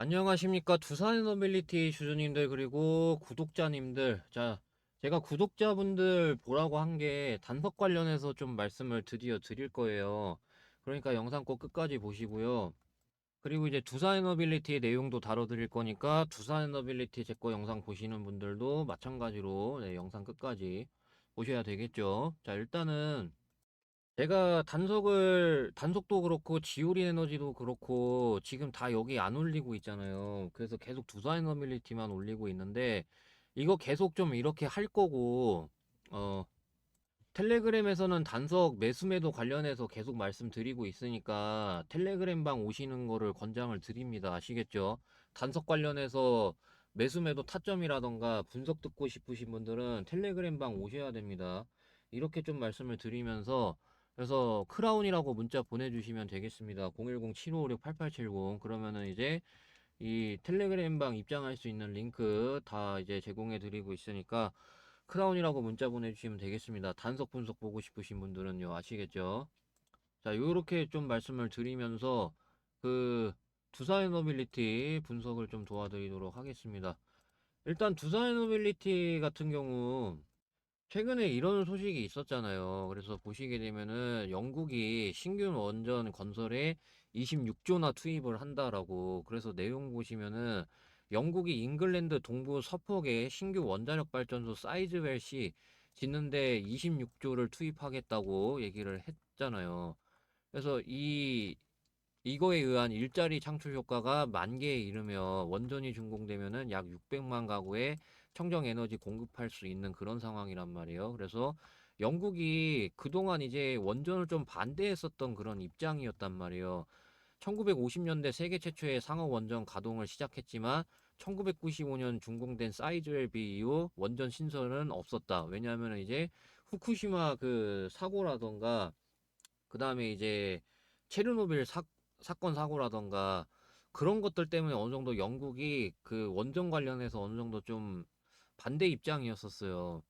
안녕하십니까. 두산 노빌리티 주주님들, 그리고 구독자님들. 자, 제가 구독자분들 보라고 한 게 단석 관련해서 좀 말씀을 드디어 드릴 거예요. 그러니까 영상 꼭 끝까지 보시고요. 그리고 이제 두산 노빌리티의 내용도 다뤄드릴 거니까 두산 노빌리티 제 거 영상 보시는 분들도 마찬가지로 네, 영상 끝까지 보셔야 되겠죠. 자, 일단은 제가 단속을 단속도 그렇고 지오린 에너지도 그렇고 지금 다 여기 안 올리고 있잖아요. 그래서 계속 두산 에너빌리티만 올리고 있는데 이거 계속 좀 이렇게 할 거고 어 텔레그램에서는 단속 매수매도 관련해서 계속 말씀드리고 있으니까 텔레그램 방 오시는 거를 권장을 드립니다. 아시겠죠? 단속 관련해서 매수매도 타점이라던가 분석 듣고 싶으신 분들은 텔레그램 방 오셔야 됩니다. 이렇게 좀 말씀을 드리면서 그래서 크라운이라고 문자 보내주시면 되겠습니다. 010-7556-8870 그러면은 이제 이 텔레그램 방 입장할 수 있는 링크 다 이제 제공해 드리고 있으니까 크라운이라고 문자 보내주시면 되겠습니다. 단속 분석 보고 싶으신 분들은요 아시겠죠? 자 요렇게 좀 말씀을 드리면서 그 두산 노빌리티 분석을 좀 도와드리도록 하겠습니다. 일단 두산 노빌리티 같은 경우 최근에 이런 소식이 있었잖아요. 그래서 보시게 되면은 영국이 신규 원전 건설에 26조나 투입을 한다라고. 그래서 내용 보시면은 영국이 잉글랜드 동부 서폭에 신규 원자력 발전소 사이즈웰시 짓는데 26조를 투입하겠다고 얘기를 했잖아요. 그래서 이 이거에 의한 일자리 창출 효과가 만 개에 이르며 원전이 준공되면은 약 600만 가구에 청정 에너지 공급할 수 있는 그런 상황이란 말이에요. 그래서 영국이 그동안 이제 원전을 좀 반대했었던 그런 입장이었단 말이에요. 1950년대 세계 최초의 상업 원전 가동을 시작했지만 1995년 준공된 사이즈웰 비 이후 원전 신설은 없었다. 왜냐하면 이제 후쿠시마 그 사고라던가 그 다음에 이제 체르노빌 사, 사건 사고라던가 그런 것들 때문에 어느 정도 영국이 그 원전 관련해서 어느 정도 좀 반대 입장이었었어요.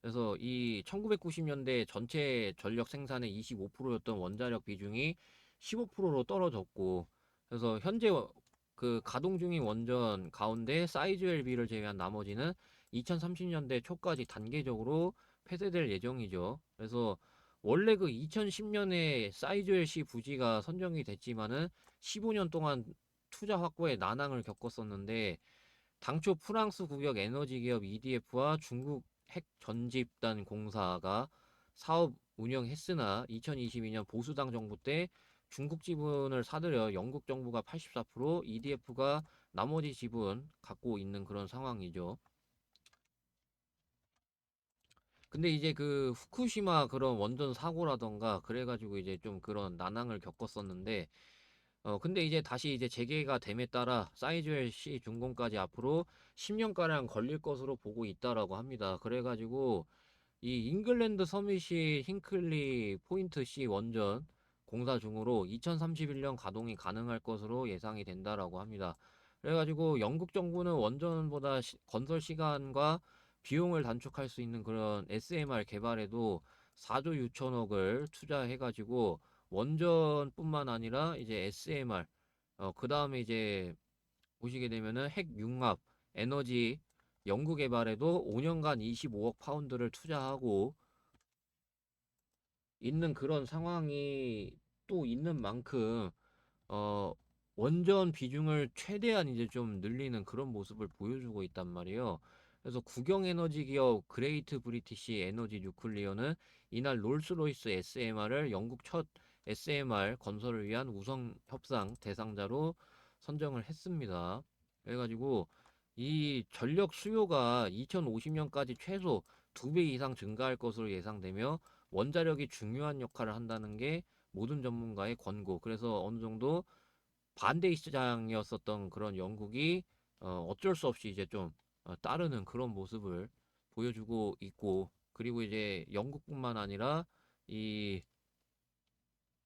그래서 이 1990년대 전체 전력 생산의 25%였던 원자력 비중이 15%로 떨어졌고, 그래서 현재 워- 그 가동 중인 원전 가운데 사이즈 LB를 제외한 나머지는 2030년대 초까지 단계적으로 폐쇄될 예정이죠. 그래서 원래 그 2010년에 사이즈 LC 부지가 선정이 됐지만은 15년 동안 투자 확보에 난항을 겪었었는데 당초 프랑스 국역 에너지 기업 EDF와 중국 핵 전집단 공사가 사업 운영했으나 2022년 보수당 정부 때 중국 지분을 사들여 영국 정부가 84%, EDF가 나머지 지분 갖고 있는 그런 상황이죠. 근데 이제 그 후쿠시마 그런 원전 사고라던가 그래가지고 이제 좀 그런 난항을 겪었었는데 어, 근데 이제 다시 이제 재개가 됨에 따라 사이즈웰 C 준공까지 앞으로 10년가량 걸릴 것으로 보고 있다라고 합니다. 그래가지고 이 잉글랜드 서밋이 힌클리 포인트 C 원전 공사 중으로 2031년 가동이 가능할 것으로 예상이 된다라고 합니다. 그래가지고 영국 정부는 원전보다 시- 건설 시간과 비용을 단축할 수 있는 그런 SMR 개발에도 4조 6천억을 투자해가지고 원전뿐만 아니라 이제 SMR, 어, 그 다음에 이제 보시게 되면은 핵 융합, 에너지 연구 개발에도 5년간 25억 파운드를 투자하고 있는 그런 상황이 또 있는 만큼, 어, 원전 비중을 최대한 이제 좀 늘리는 그런 모습을 보여주고 있단 말이에요. 그래서 국영 에너지 기업 그레이트 브리티시 에너지 뉴클리어는 이날 롤스로이스 SMR을 영국 첫 SMR 건설을 위한 우선 협상 대상자로 선정을 했습니다. 그래가지고 이 전력 수요가 2050년까지 최소 2배 이상 증가할 것으로 예상되며 원자력이 중요한 역할을 한다는 게 모든 전문가의 권고. 그래서 어느 정도 반대 입장이었었던 그런 영국이 어, 어쩔 수 없이 이제 좀 어, 따르는 그런 모습을 보여주고 있고 그리고 이제 영국뿐만 아니라 이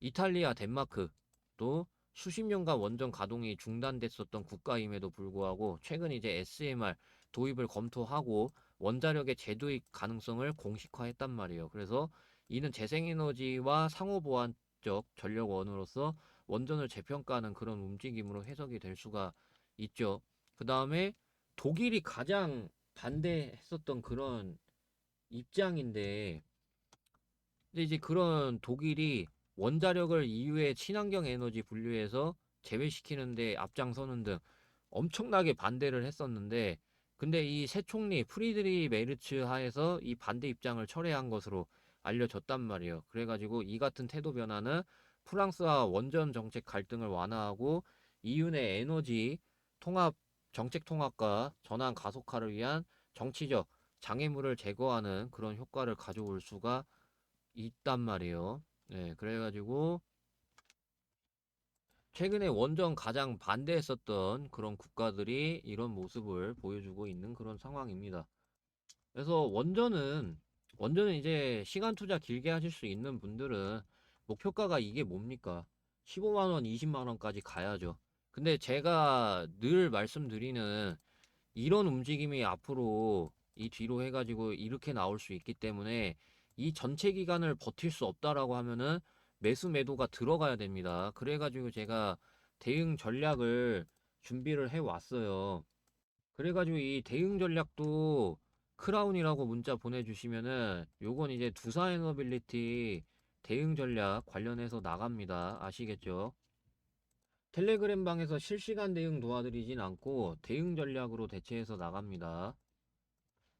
이탈리아, 덴마크도 수십 년간 원전 가동이 중단됐었던 국가임에도 불구하고 최근 이제 SMR 도입을 검토하고 원자력의 재도입 가능성을 공식화했단 말이에요. 그래서 이는 재생에너지와 상호 보완적 전력원으로서 원전을 재평가하는 그런 움직임으로 해석이 될 수가 있죠. 그 다음에 독일이 가장 반대했었던 그런 입장인데, 근데 이제 그런 독일이 원자력을 EU의 친환경 에너지 분류에서 제외시키는데 앞장서는 등 엄청나게 반대를 했었는데, 근데 이 새 총리 프리드리 메르츠 하에서 이 반대 입장을 철회한 것으로 알려졌단 말이에요. 그래가지고 이 같은 태도 변화는 프랑스와 원전 정책 갈등을 완화하고 내 에너지 통합 정책 통합과 전환 가속화를 위한 정치적 장애물을 제거하는 그런 효과를 가져올 수가 있단 말이에요. 네, 그래가지고 최근에 원전 가장 반대했었던 그런 국가들이 이런 모습을 보여주고 있는 그런 상황입니다. 그래서 원전은 원전은 이제 시간 투자 길게 하실 수 있는 분들은 목표가가 이게 뭡니까? 15만 원, 20만 원까지 가야죠. 근데 제가 늘 말씀드리는 이런 움직임이 앞으로 이 뒤로 해가지고 이렇게 나올 수 있기 때문에 이 전체 기간을 버틸 수 없다라고 하면은 매수 매도가 들어가야 됩니다. 그래가지고 제가 대응 전략을 준비를 해 왔어요. 그래가지고 이 대응 전략도 크라운이라고 문자 보내주시면은 요건 이제 두사에너빌리티 대응 전략 관련해서 나갑니다. 아시겠죠? 텔레그램 방에서 실시간 대응 도와드리진 않고 대응 전략으로 대체해서 나갑니다.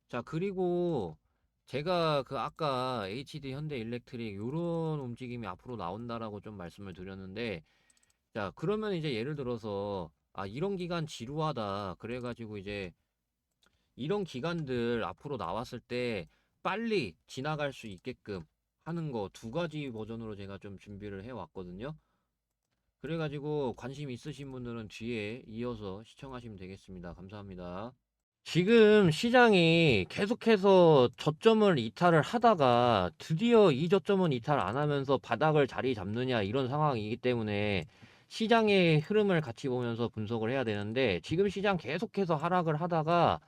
자, 그리고 제가 그 아까 HD 현대 일렉트릭 요런 움직임이 앞으로 나온다라고 좀 말씀을 드렸는데 자, 그러면 이제 예를 들어서 아, 이런 기간 지루하다. 그래가지고 이제 이런 기간들 앞으로 나왔을 때 빨리 지나갈 수 있게끔 하는 거 두 가지 버전으로 제가 좀 준비를 해 왔거든요. 그래가지고 관심 있으신 분들은 뒤에 이어서 시청하시면 되겠습니다. 감사합니다. 지금 시장이 계속해서 저점을 이탈을 하다가 드디어 이 저점은 이탈 안 하면서 바닥을 자리 잡느냐 이런 상황이기 때문에 시장의 흐름을 같이 보면서 분석을 해야 되는데 지금 시장 계속해서 하락을 하다가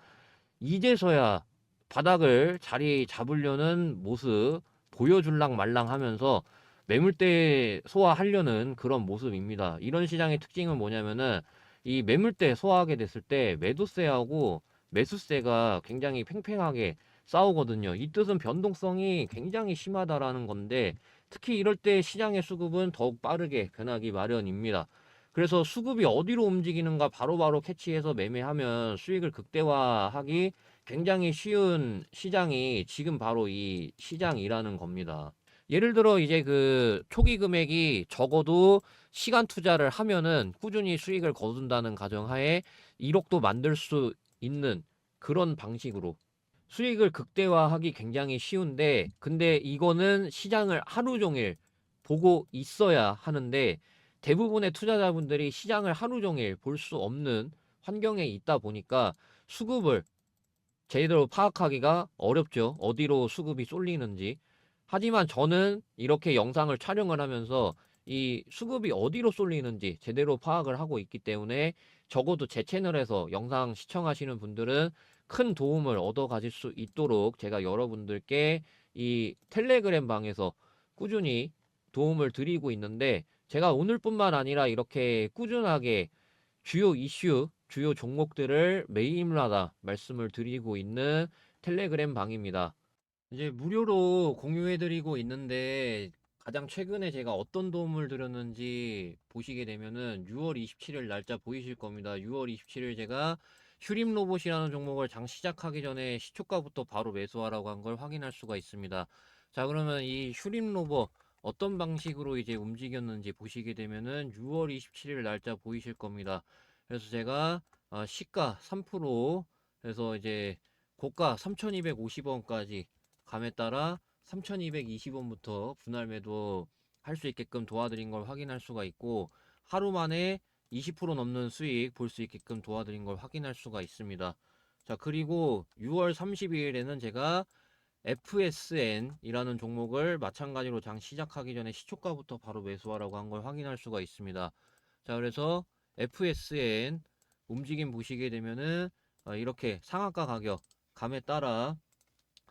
이제서야 바닥을 자리 잡으려는 모습 보여줄랑 말랑 하면서 매물대 소화하려는 그런 모습입니다. 이런 시장의 특징은 뭐냐면은 이 매물대 소화하게 됐을 때 매도세하고 매수세가 굉장히 팽팽하게 싸우거든요. 이 뜻은 변동성이 굉장히 심하다라는 건데 특히 이럴 때 시장의 수급은 더욱 빠르게 변하기 마련입니다. 그래서 수급이 어디로 움직이는가 바로 바로 캐치해서 매매하면 수익을 극대화하기 굉장히 쉬운 시장이 지금 바로 이 시장이라는 겁니다. 예를 들어 이제 그 초기 금액이 적어도 시간 투자를 하면은 꾸준히 수익을 거둔다는 가정하에 1억도 만들 수 있는 그런 방식으로 수익을 극대화하기 굉장히 쉬운데 근데 이거는 시장을 하루 종일 보고 있어야 하는데 대부분의 투자자분들이 시장을 하루 종일 볼 수 없는 환경에 있다 보니까 수급을 제대로 파악하기가 어렵죠. 어디로 수급이 쏠리는지. 하지만 저는 이렇게 영상을 촬영을 하면서 이 수급이 어디로 쏠리는지 제대로 파악을 하고 있기 때문에 적어도 제 채널에서 영상 시청하시는 분들은 큰 도움을 얻어 가질 수 있도록 제가 여러분들께 이 텔레그램 방에서 꾸준히 도움을 드리고 있는데 제가 오늘뿐만 아니라 이렇게 꾸준하게 주요 이슈, 주요 종목들을 매일마다 말씀을 드리고 있는 텔레그램 방입니다. 이제 무료로 공유해드리고 있는데 가장 최근에 제가 어떤 도움을 드렸는지 보시게 되면은 6월 27일 날짜 보이실 겁니다. 6월 27일 제가 휴림 로봇이라는 종목을 장 시작하기 전에 시초가부터 바로 매수하라고 한 걸 확인할 수가 있습니다. 자, 그러면 이 휴림 로봇 어떤 방식으로 이제 움직였는지 보시게 되면은 6월 27일 날짜 보이실 겁니다. 그래서 제가 어, 시가 3% 해서 이제 고가 3,250원까지 감에 따라 3,220원부터 분할 매도 할 수 있게끔 도와드린 걸 확인할 수가 있고 하루 만에 20% 넘는 수익 볼 수 있게끔 도와드린 걸 확인할 수가 있습니다. 자, 그리고 6월 30일에는 제가 FSN이라는 종목을 마찬가지로 장 시작하기 전에 시초가부터 바로 매수하라고 한 걸 확인할 수가 있습니다. 자, 그래서 FSN 움직임 보시게 되면은 어, 이렇게 상한가 가격 감에 따라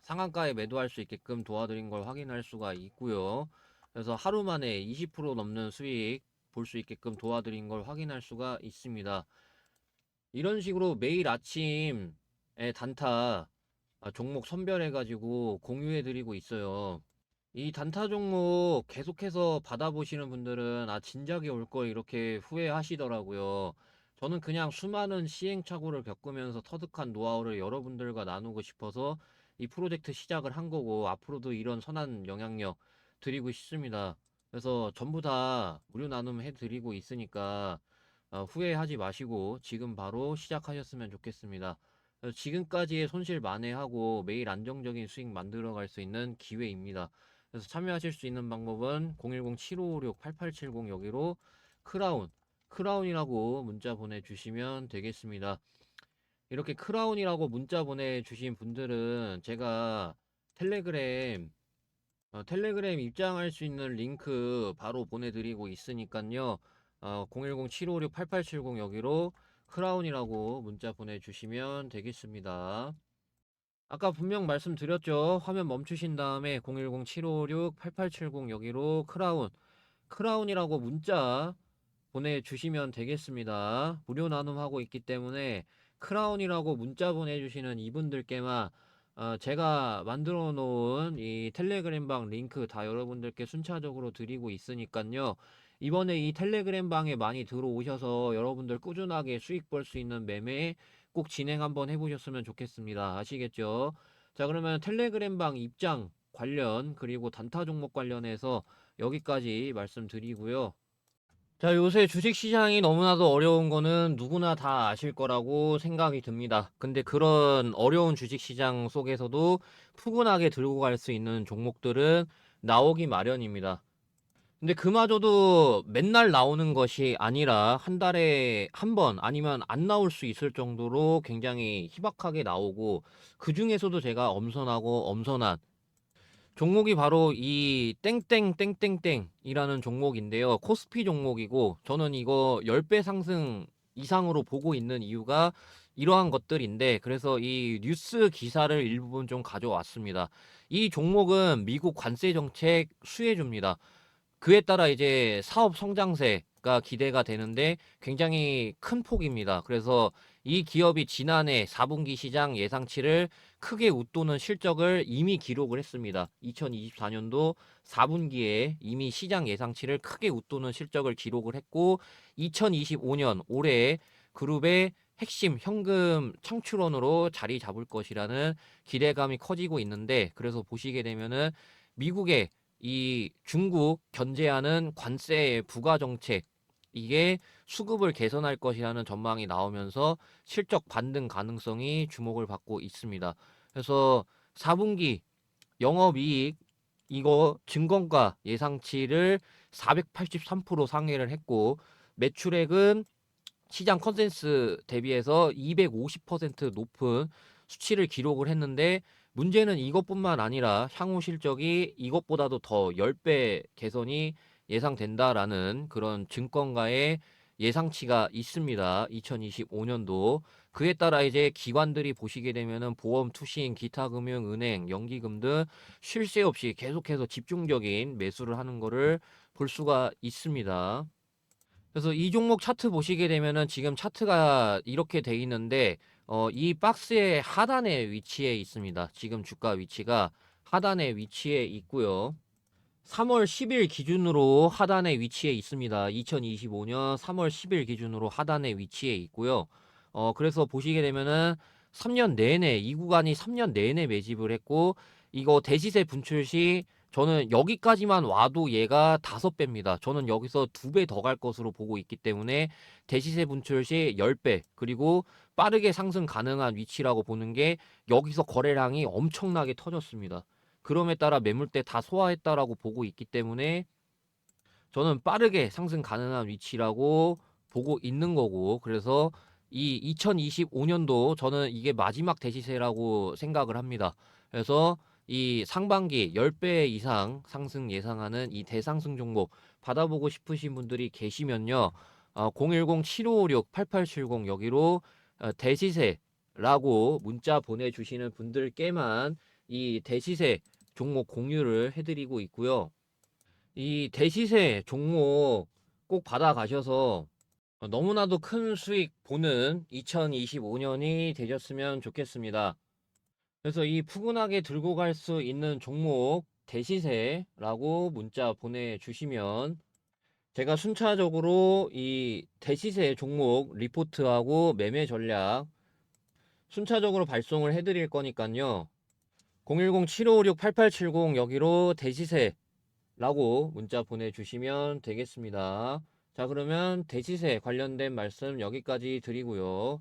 상한가에 매도할 수 있게끔 도와드린 걸 확인할 수가 있고요. 그래서 하루 만에 20% 넘는 수익 볼 수 있게끔 도와드린 걸 확인할 수가 있습니다. 이런 식으로 매일 아침에 단타 아, 종목 선별해가지고 공유해드리고 있어요. 이 단타 종목 계속해서 받아보시는 분들은 아 진작에 올 걸 이렇게 후회하시더라고요. 저는 그냥 수많은 시행착오를 겪으면서 터득한 노하우를 여러분들과 나누고 싶어서 이 프로젝트 시작을 한 거고 앞으로도 이런 선한 영향력 드리고 싶습니다. 그래서 전부 다 무료 나눔 해드리고 있으니까 어, 후회하지 마시고 지금 바로 시작하셨으면 좋겠습니다. 지금까지의 손실 만회하고 매일 안정적인 수익 만들어 갈 수 있는 기회입니다. 그래서 참여하실 수 있는 방법은 010-7556-8870 여기로 크라운, 크라운이라고 문자 보내주시면 되겠습니다. 이렇게 크라운이라고 문자 보내주신 분들은 제가 텔레그램, 어, 텔레그램 입장할 수 있는 링크 바로 보내드리고 있으니까요. 어, 010-756-8870 여기로 크라운이라고 문자 보내주시면 되겠습니다. 아까 분명 말씀드렸죠. 화면 멈추신 다음에 010-756-8870 여기로 크라운, 크라운이라고 문자 보내주시면 되겠습니다. 무료 나눔하고 있기 때문에 크라운이라고 문자 보내주시는 이분들께만 어, 제가 만들어 놓은 이 텔레그램방 링크 다 여러분들께 순차적으로 드리고 있으니까요. 이번에 이 텔레그램 방에 많이 들어오셔서 여러분들 꾸준하게 수익 벌 수 있는 매매 꼭 진행 한번 해보셨으면 좋겠습니다. 아시겠죠? 자, 그러면 텔레그램 방 입장 관련 그리고 단타 종목 관련해서 여기까지 말씀드리고요. 자, 요새 주식시장이 너무나도 어려운 거는 누구나 다 아실 거라고 생각이 듭니다. 근데 그런 어려운 주식시장 속에서도 푸근하게 들고 갈 수 있는 종목들은 나오기 마련입니다. 근데 그마저도 맨날 나오는 것이 아니라 한 달에 한 번 아니면 안 나올 수 있을 정도로 굉장히 희박하게 나오고 그 중에서도 제가 엄선하고 엄선한 종목이 바로 이 땡땡땡땡땡이라는 종목인데요. 코스피 종목이고 저는 이거 10배 상승 이상으로 보고 있는 이유가 이러한 것들인데 그래서 이 뉴스 기사를 일부분 좀 가져왔습니다. 이 종목은 미국 관세 정책 수혜주입니다. 그에 따라 이제 사업 성장세가 기대가 되는데 굉장히 큰 폭입니다. 그래서 이 기업이 지난해 4분기 시장 예상치를 크게 웃도는 실적을 이미 기록을 했습니다. 2024년도 4분기에 이미 시장 예상치를 크게 웃도는 실적을 기록을 했고 2025년 올해 그룹의 핵심 현금 창출원으로 자리 잡을 것이라는 기대감이 커지고 있는데 그래서 보시게 되면은 미국의 이 중국 견제하는 관세 부과 정책 이게 수급을 개선할 것이라는 전망이 나오면서 실적 반등 가능성이 주목을 받고 있습니다. 그래서 4분기 영업이익 이거 증권가 예상치를 483% 상회를 했고 매출액은 시장 컨센스 대비해서 250% 높은 수치를 기록을 했는데 문제는 이것뿐만 아니라 향후 실적이 이것보다도 더 10배 개선이 예상된다라는 그런 증권가의 예상치가 있습니다. 2025년도. 그에 따라 이제 기관들이 보시게 되면은 보험, 투신, 기타 금융, 은행, 연기금 등 쉴 새 없이 계속해서 집중적인 매수를 하는 거를 볼 수가 있습니다. 그래서 이 종목 차트 보시게 되면은 지금 차트가 이렇게 돼 있는데 어, 이 박스의 하단에 위치해 있습니다. 지금 주가 위치가 하단에 위치해 있고요. 3월 10일 기준으로 하단에 위치해 있습니다. 2025년 3월 10일 기준으로 하단에 위치해 있고요. 어, 그래서 보시게 되면은 3년 내내 이 구간이 3년 내내 매집을 했고 이거 대시세 분출 시 저는 여기까지만 와도 얘가 다섯 배입니다. 저는 여기서 두 배 더 갈 것으로 보고 있기 때문에 대시세 분출 시 10배 그리고 빠르게 상승 가능한 위치라고 보는 게 여기서 거래량이 엄청나게 터졌습니다. 그럼에 따라 매물대 다 소화했다라고 보고 있기 때문에 저는 빠르게 상승 가능한 위치라고 보고 있는 거고 그래서 이 2025년도 저는 이게 마지막 대시세라고 생각을 합니다. 그래서 이 상반기 10배 이상 상승 예상하는 이 대상승 종목 받아보고 싶으신 분들이 계시면요. 어, 010-7556-8870 여기로 어, 대시세라고 문자 보내주시는 분들께만 이 대시세 종목 공유를 해드리고 있고요. 이 대시세 종목 꼭 받아가셔서 어, 너무나도 큰 수익 보는 2025년이 되셨으면 좋겠습니다. 그래서 이 푸근하게 들고 갈 수 있는 종목 대시세라고 문자 보내주시면 제가 순차적으로 이 대시세 종목 리포트하고 매매 전략 순차적으로 발송을 해드릴 거니까요. 010-7556-8870 여기로 대시세라고 문자 보내주시면 되겠습니다. 자, 그러면 대시세 관련된 말씀 여기까지 드리고요.